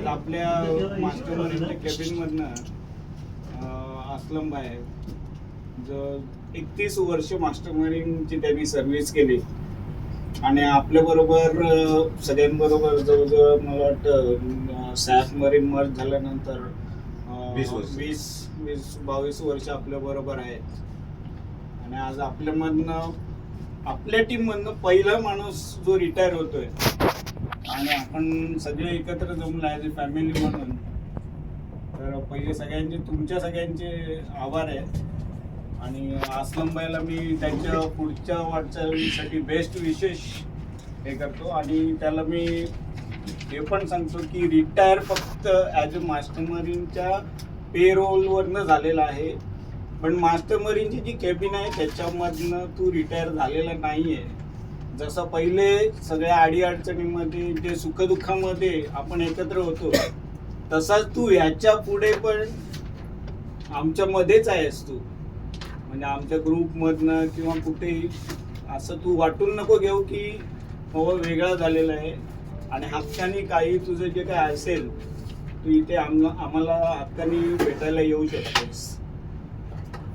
आज आपल्या master मरीनच्या cabin मधनं असलम भाई जो एकतीस वर्ष मास्टर मरीनची त्यांनी सर्व्हिस केली आणि आपल्या बरोबर सगळ्यांबरोबर जवळजवळ मला वाटतं सॅफ मरीन मर्ज झाल्यानंतर. वीस वीस बावीस वर्ष आपल्या बरोबर आहेत आणि आज आपल्यामधनं आपल्या टीम मधनं पहिला माणूस जो रिटायर होतोय आणि आपण सगळे एकत्र जमलो ॲज अ फॅमिली म्हणून. तर पहिले सगळ्यांचे तुमच्या सगळ्यांचे आभार आहे. आणि आसलमबाईला मी त्यांच्या पुढच्या वाटचालीसाठी बेस्ट विशेष हे करतो. आणि त्याला मी हे पण सांगतो की रिटायर फक्त ॲज अ मास्टर पेरोलवरनं झालेला आहे. पण मास्टरमरींची जी कॅबिन आहे त्याच्यामधनं तू रिटायर झालेला नाही आहे जसं पहिले सगळ्या अडीअडचणीमध्ये जे सुखदुःखामध्ये आपण एकत्र होतो तसाच तू ह्याच्या पुढे पण आमच्या मध्येच आहेस तू. म्हणजे आमच्या ग्रुपमधनं किंवा कुठेही असं तू वाटून नको घेऊ की हो वेगळा झालेला आहे. आणि हक्कानी काही तुझं जे काय असेल तू इथे आम आम्हाला हक्कानी भेटायला येऊ शकतोस.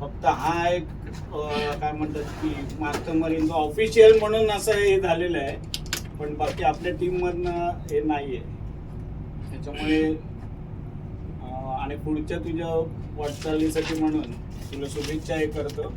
फक्त हा एक काय म्हणतात की मास्टर मरीनचं ऑफिशियल म्हणून असं हे झालेलं आहे पण बाकी आपल्या टीम मधनं हे नाही आहे त्याच्यामुळे आणि पुढच्या तुझ्या वाटचालीसाठी म्हणून तुला शुभेच्छा हे करतो.